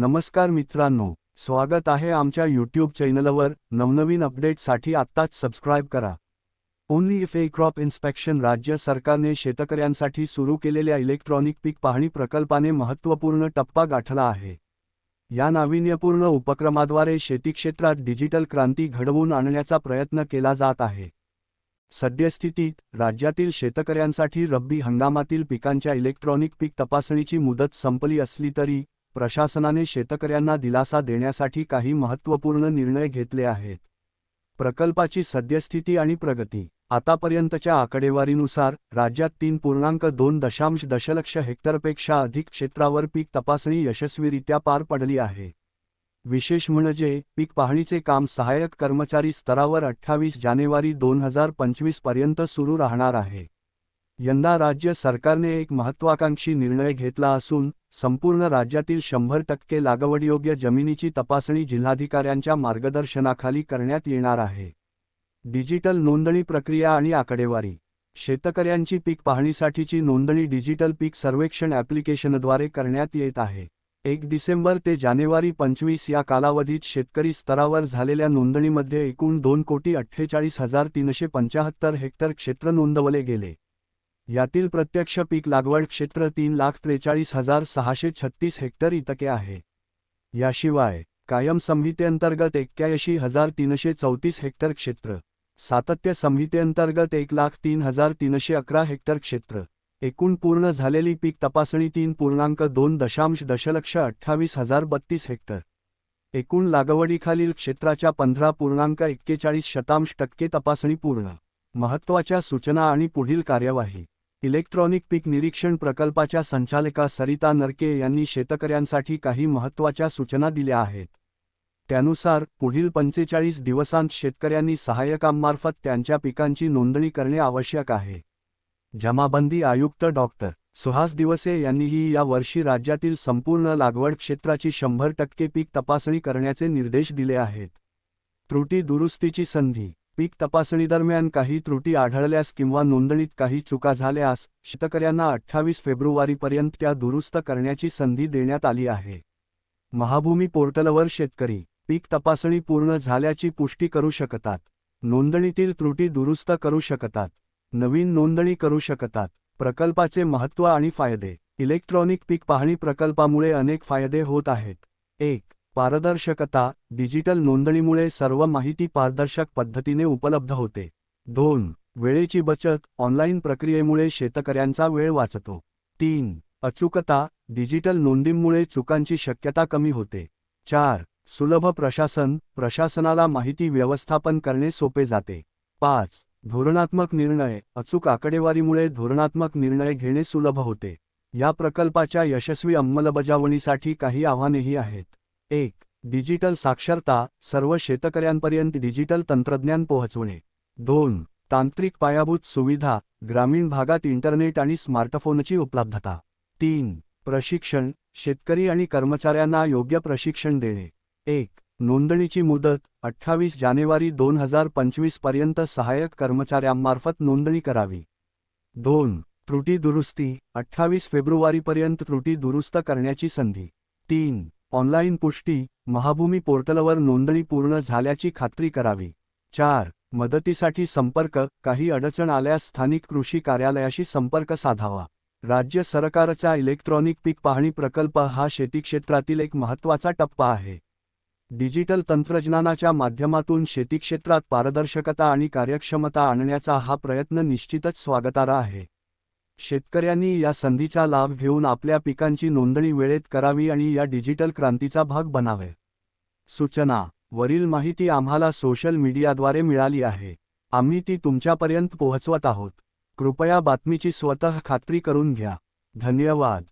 नमस्कार मित्रांनो स्वागत आहे आमच्या यूट्यूब चॅनलवर नवनवीन अपडेटसाठी आत्ताच सबस्क्राईब करा. Only if a crop inspection राज्य सरकारने शेतकऱ्यांसाठी सुरू केलेल्या इलेक्ट्रॉनिक पीक पाहणी प्रकल्पाने महत्त्वपूर्ण टप्पा गाठला आहे. या नाविन्यपूर्ण उपक्रमाद्वारे शेती क्षेत्रात डिजिटल क्रांती घडवून आणण्याचा प्रयत्न केला जात आहे. सद्यस्थितीत राज्यातील शेतकऱ्यांसाठी रब्बी हंगामातील पिकांच्या इलेक्ट्रॉनिक पीक तपासणीची मुदत संपली असली तरी प्रशासनाने शेतकऱ्यांना दिलासा देण्यासाठी काही महत्त्वपूर्ण निर्णय घेतले आहेत. प्रकल्पाची सद्यस्थिती आणि प्रगती. आतापर्यंतच्या आकडेवारीनुसार राज्यात तीन पूर्णांक दोन दशांश दशलक्ष हेक्टरपेक्षा अधिक क्षेत्रावर पीक तपासणी यशस्वीरित्या पार पडली आहे. विशेष म्हणजे पीक पाहणीचे काम सहाय्यक कर्मचारी स्तरावर अठ्ठावीस जानेवारी दोन हजार पंचवीसपर्यंत सुरू राहणार आहे. यंदा राज्य सरकारने एक महत्त्वाकांक्षी निर्णय घेतला असून संपूर्ण राज्यातील शंभर टक्के लागवडयोग्य जमिनीची तपासणी जिल्हाधिकाऱ्यांच्या मार्गदर्शनाखाली करण्यात येणार आहे. डिजिटल नोंदणी प्रक्रिया आणि आकडेवारी. शेतकऱ्यांची पीक पाहणीसाठीची नोंदणी डिजिटल पीक सर्वेक्षण ॲप्लिकेशनद्वारे करण्यात येत आहे. एक डिसेंबर ते जानेवारी पंचवीस या कालावधीत शेतकरी स्तरावर झालेल्या नोंदणीमध्ये एकूण दोन कोटी अठ्ठेचाळीस हजार तीनशे पंचाहत्तर हेक्टर क्षेत्र नोंदवले गेले. यातील प्रत्यक्ष पीक लागवड क्षेत्र तीन लाख त्रेचाळीस हजार सहाशे छत्तीस हेक्टर इतके आहे. याशिवाय कायम संहितेअंतर्गत एक्क्याऐंशी हजार तीनशे चौतीस हेक्टर क्षेत्र सातत्य संहितेअंतर्गत एक लाख तीन हजार तीनशे अकरा हेक्टर क्षेत्र एकूण पूर्ण झालेली पीक तपासणी तीन पूर्णांक दोन दशांश दशलक्ष अठ्ठावीस हजार बत्तीस हेक्टर. एकूण लागवडीखालील क्षेत्राच्या पंधरा पूर्णांक एक्केचाळीस शतांश टक्के तपासणी पूर्ण महत्त्वाच्या सूचना आणि पुढील कार्यवाही. इलेक्ट्रॉनिक पीक निरीक्षण प्रकल्पाच्या संचालिका सरिता नरके यांनी शेतकऱ्यांसाठी काही महत्त्वाच्या सूचना दिल्या आहेत. त्यानुसार पुढील पंचेचाळीस दिवसांत शेतकऱ्यांनी सहाय्यकांमार्फत त्यांच्या पिकांची नोंदणी करणे आवश्यक आहे. जमाबंदी आयुक्त डॉक्टर सुहास दिवसे यांनीही या वर्षी राज्यातील संपूर्ण लागवड क्षेत्राची शंभर टक्के पीक तपासणी करण्याचे निर्देश दिले आहेत. त्रुटी दुरुस्तीची संधी पीक तपासणीदरम्यान काही त्रुटी आढळल्यास किंवा नोंदणीत काही चुका झाल्यास शेतकऱ्यांना अठ्ठावीस फेब्रुवारीपर्यंत त्या दुरुस्त करण्याची संधी देण्यात आली आहे. महाभूमी पोर्टलवर शेतकरी पीक तपासणी पूर्ण झाल्याची पुष्टी करू शकतात. नोंदणीतील त्रुटी दुरुस्त करू शकतात. नवीन नोंदणी करू शकतात. प्रकल्पाचे महत्त्व आणि फायदे. इलेक्ट्रॉनिक पीक पाहणी प्रकल्पामुळे अनेक फायदे होत आहेत. एक पारदर्शकता डिजिटल नोंदणीमुळे सर्व माहिती पारदर्शक पद्धतीने उपलब्ध होते. दोन वेळेची बचत ऑनलाईन प्रक्रियेमुळे शेतकऱ्यांचा वेळ वाचतो. तीन अचूकता डिजिटल नोंदींमुळे चुकांची शक्यता कमी होते. चार सुलभ प्रशासन प्रशासनाला माहिती व्यवस्थापन करणे सोपे जाते. पाच धोरणात्मक निर्णय अचूक आकडेवारीमुळे धोरणात्मक निर्णय घेणे सुलभ होते. या प्रकल्पाच्या यशस्वी अंमलबजावणीसाठी काही आव्हानेही आहेत. एक डिजिटल साक्षरता सर्व शेतकऱ्यांपर्यंत डिजिटल तंत्रज्ञान पोहोचवणे. दोन तांत्रिक पायाभूत सुविधा ग्रामीण भागात इंटरनेट आणि स्मार्टफोनची उपलब्धता. तीन प्रशिक्षण शेतकरी आणि कर्मचाऱ्यांना योग्य प्रशिक्षण देणे. एक नोंदणीची मुदत अठ्ठावीस जानेवारी दोन हजार पंचवीसपर्यंत सहाय्यक कर्मचाऱ्यांमार्फत नोंदणी करावी. दोन त्रुटी दुरुस्ती अठ्ठावीस फेब्रुवारीपर्यंत त्रुटी दुरुस्त करण्याची संधी. तीन ऑनलाईन पुष्टी महाभूमी पोर्टलवर नोंदणी पूर्ण झाल्याची खात्री करावी. चार मदतीसाठी संपर्क काही अडचण आल्यास स्थानिक कृषी कार्यालयाशी संपर्क साधावा. राज्य सरकारचा इलेक्ट्रॉनिक पीक पाहणी प्रकल्प हा शेती क्षेत्रातील एक महत्त्वाचा टप्पा आहे. डिजिटल तंत्रज्ञानाच्या माध्यमातून शेती क्षेत्रात पारदर्शकता आणि कार्यक्षमता आणण्याचा हा प्रयत्न निश्चितच स्वागतारा आहे. शेतकऱ्यांनी या संधीचा लाभ घेऊन आपल्या पिकांची नोंदणी वेळेत करावी आणि या डिजिटल क्रांतीचा भाग बनावे. सूचना. वरील माहिती आम्हाला सोशल मीडियाद्वारे मिळाली आहे. आम्ही ती तुमच्यापर्यंत पोहोचवत आहोत. कृपया बातमीची स्वतः खात्री करून घ्या. धन्यवाद.